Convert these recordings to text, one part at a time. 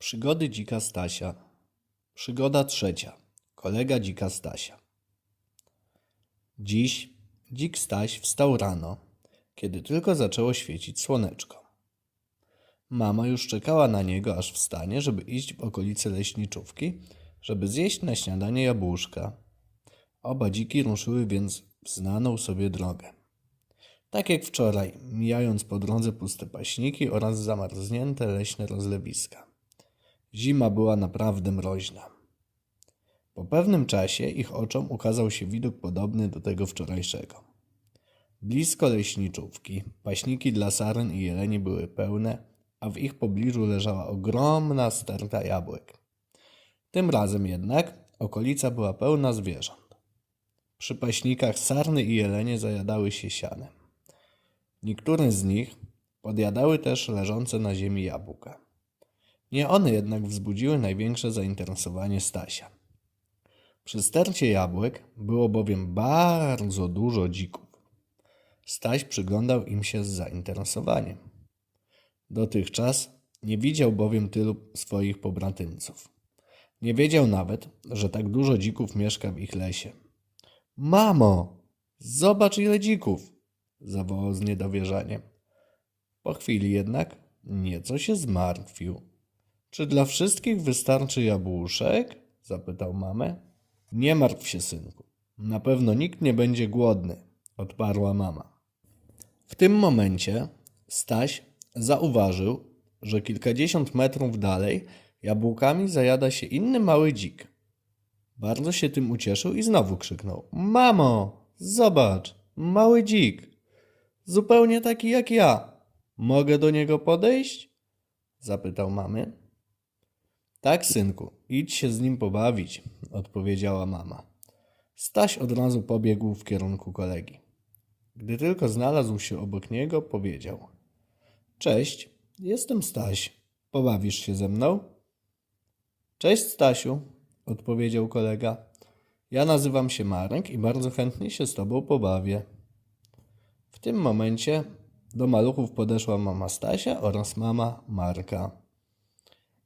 Przygody dzika Stasia. Przygoda trzecia. Kolega dzika Stasia. Dziś dzik Staś wstał rano, kiedy tylko zaczęło świecić słoneczko. Mama już czekała na niego, aż wstanie, żeby iść w okolice leśniczówki, żeby zjeść na śniadanie jabłuszka. Oba dziki ruszyły więc w znaną sobie drogę. Tak jak wczoraj, mijając po drodze puste paśniki oraz zamarznięte leśne rozlewiska. Zima była naprawdę mroźna. Po pewnym czasie ich oczom ukazał się widok podobny do tego wczorajszego. Blisko leśniczówki paśniki dla saren i jeleni były pełne, a w ich pobliżu leżała ogromna sterta jabłek. Tym razem jednak okolica była pełna zwierząt. Przy paśnikach sarny i jelenie zajadały się sianem. Niektóre z nich podjadały też leżące na ziemi jabłka. Nie one jednak wzbudziły największe zainteresowanie Stasia. Przy stercie jabłek było bowiem bardzo dużo dzików. Staś przyglądał im się z zainteresowaniem. Dotychczas nie widział bowiem tylu swoich pobratyńców. Nie wiedział nawet, że tak dużo dzików mieszka w ich lesie. Mamo, zobacz ile dzików! zawołał z niedowierzaniem. Po chwili jednak nieco się zmartwił. Czy dla wszystkich wystarczy jabłuszek? zapytał mamę. Nie martw się, synku. Na pewno nikt nie będzie głodny, odparła mama. W tym momencie Staś zauważył, że kilkadziesiąt metrów dalej jabłkami zajada się inny mały dzik. Bardzo się tym ucieszył i znowu krzyknął: Mamo, zobacz, mały dzik. Zupełnie taki jak ja. Mogę do niego podejść? Zapytał mamy. Tak, synku, idź się z nim pobawić, odpowiedziała mama. Staś od razu pobiegł w kierunku kolegi. Gdy tylko znalazł się obok niego, powiedział: Cześć, jestem Staś. Pobawisz się ze mną? Cześć, Stasiu, odpowiedział kolega. Ja nazywam się Marek i bardzo chętnie się z tobą pobawię. W tym momencie do maluchów podeszła mama Stasia oraz mama Marka.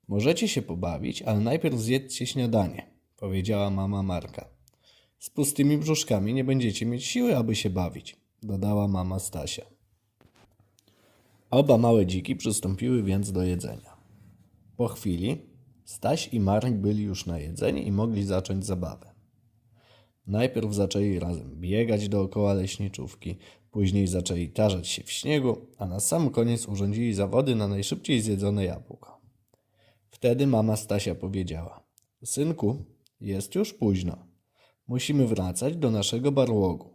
Możecie się pobawić, ale najpierw zjedzcie śniadanie, powiedziała mama Marka. Z pustymi brzuszkami nie będziecie mieć siły, aby się bawić, dodała mama Stasia. Oba małe dziki przystąpiły więc do jedzenia. Po chwili Staś i Marek byli już najedzeni i mogli zacząć zabawę. Najpierw zaczęli razem biegać dookoła leśniczówki, później zaczęli tarzać się w śniegu, a na sam koniec urządzili zawody na najszybciej zjedzone jabłko. Wtedy mama Stasia powiedziała: Synku, jest już późno. Musimy wracać do naszego barłogu.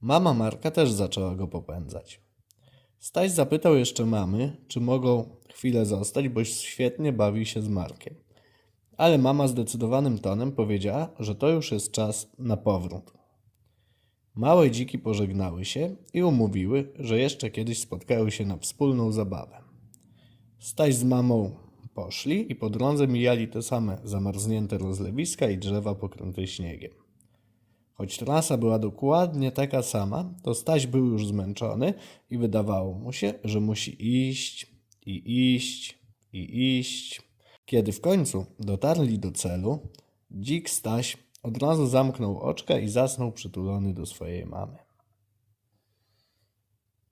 Mama Marka też zaczęła go popędzać. Staś zapytał jeszcze mamy, czy mogą chwilę zostać, bo świetnie bawi się z Markiem. Ale mama zdecydowanym tonem powiedziała, że to już jest czas na powrót. Małe dziki pożegnały się i umówiły, że jeszcze kiedyś spotkają się na wspólną zabawę. Staś z mamą poszli i po drodze mijali te same zamarznięte rozlewiska i drzewa pokryte śniegiem. Choć trasa była dokładnie taka sama, to Staś był już zmęczony i wydawało mu się, że musi iść i iść i iść. Kiedy w końcu dotarli do celu, dzik Staś od razu zamknął oczka i zasnął przytulony do swojej mamy.